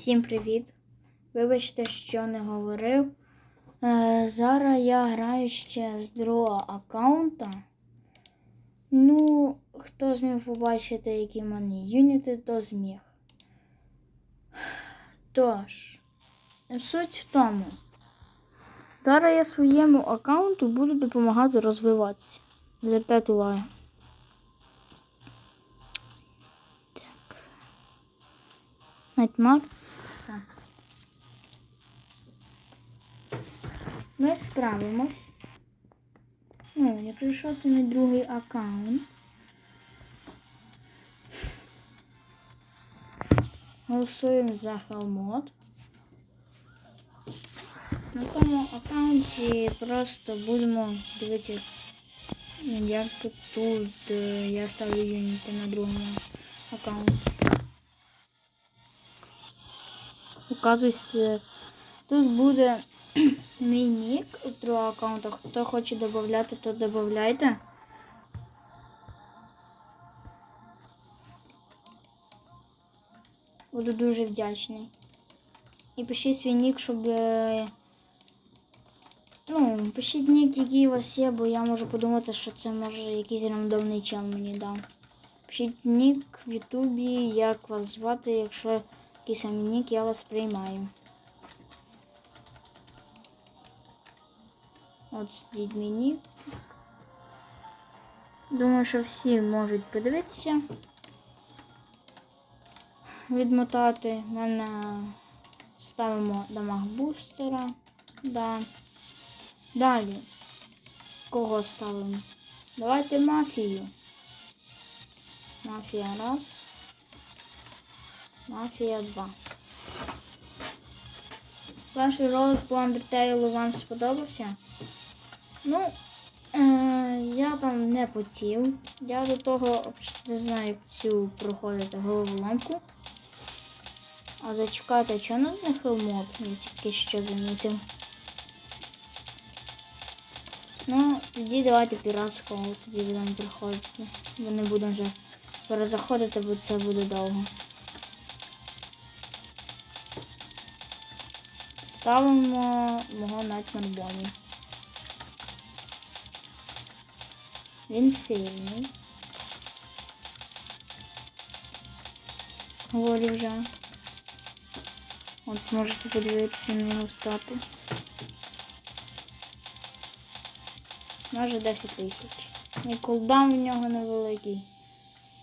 Всім привіт! Вибачте, що не говорив. Е, зараз я граю ще з другого аккаунта. Ну, хто зміг побачити, які в мене юніти, то зміг. Тож, суть в тому. Зараз я своєму аккаунту буду допомагати розвиватися. Звертайте увагу. Так. Найтмар. Все. Ми справимось. Ну, якщо що, це мій другий аккаунт. Голосуємо за Хелмод. На тому аккаунті просто будемо дивитися, як тут е, я ставлю юніти на другому аккаунті. Указується, тут буде мій нік з другого аккаунту. Хто хоче додати, то додайте. Буду дуже вдячний. І пишіть свій нік, щоб. е, Ну, пишіть нік, який у вас є, бо я можу подумати, що це може якийсь рандомний чел мені дав. Пишіть нік в Ютубі, як вас звати, якщо який самий нік, я вас приймаю. От мій нік. Думаю, що всі можуть подивитися. Відмотати. Мене ставимо дамаг бустера. Да. Далі. Кого ставимо? Давайте мафію. Мафія раз. Мафія два. Перший ролик по Undertale вам сподобався? Ну, е, я там не потів. Я до того не знаю, цю проходити головоломку. А зачекайте, що нас не хелмот? Я тільки що замітив. Ну, тоді давайте піратського, тоді будемо приходити. Бо не будемо вже перезаходити, бо це буде довго. Ставимо мого Найтмар Бонні. Він сильний. Говорю вже. От можете подивитися на його стати. Майже 10 тисяч. І кулдаун в нього невеликий.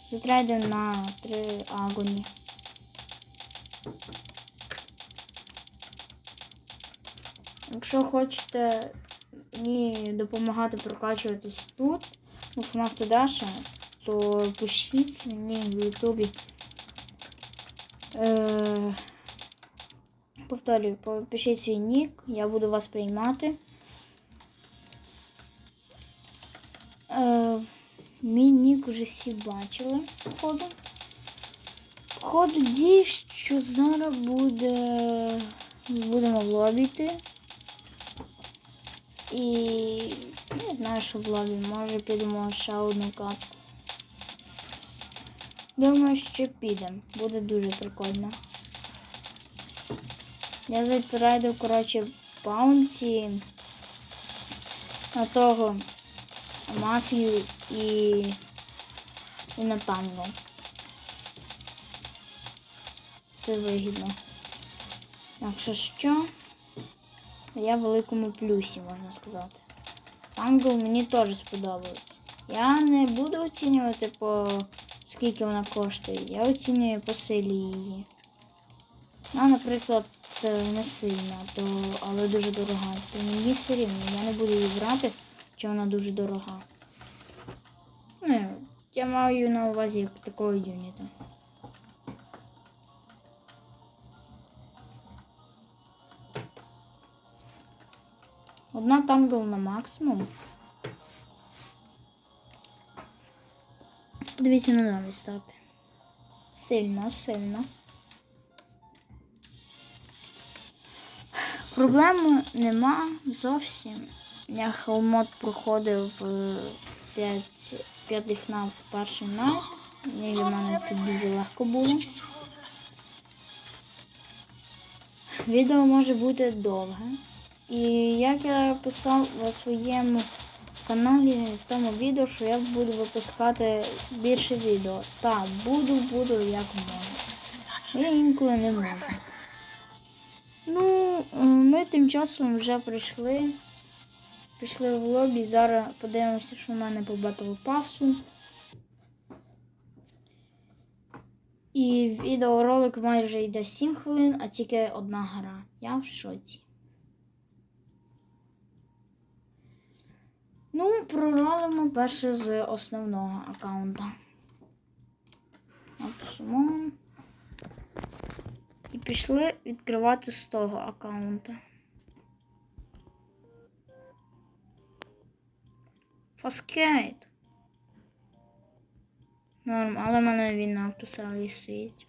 Затрейде на 3 агоні. Якщо хочете мені допомагати прокачуватись тут, у FNAF Dash, то пишіть мені в Ютубі. Е, повторюю, пишіть свій нік, я буду вас приймати. Е, мій нік вже всі бачили, походу. Походу дій, що зараз буде. Будемо в лобі. І не знаю, що в лобі. Може підемо ще одну катку. Думаю, що підемо. Буде дуже прикольно. Я затрайдив, коротше, паунці на того мафію і, і на танго. Це вигідно. Якщо що, я в великому плюсі, можна сказати. Танго мені теж сподобалось. Я не буду оцінювати по скільки вона коштує. Я оцінюю по силі її. Вона, наприклад, не сильна, то, але дуже дорога. То мені все рівно, я не буду її брати, чи вона дуже дорога. Ну, я маю на увазі як такого юніта. Одна тангл на максимум. Подивіться на нові стати. Сильно, сильно. Проблеми нема зовсім. Я хелмот проходив 5 п'ятий ФНАФ перший найт. І для мене це дуже легко було. відео може бути довге. І як я писав на своєму каналі в тому відео, що я буду випускати більше відео. Так, буду, буду як можу. Я інколи не можу. Ну, е, ми тим часом вже прийшли. Пішли в лобі, зараз подивимося, що в мене по батл пасу. І відеоролик майже йде 7 хвилин, а тільки одна гра. Я в шоці. Ну, проролимо перше з основного аккаунта. Максимум. І пішли відкривати з того аккаунта. Фаскейт. Норм, але в мене він на автосерві стоїть.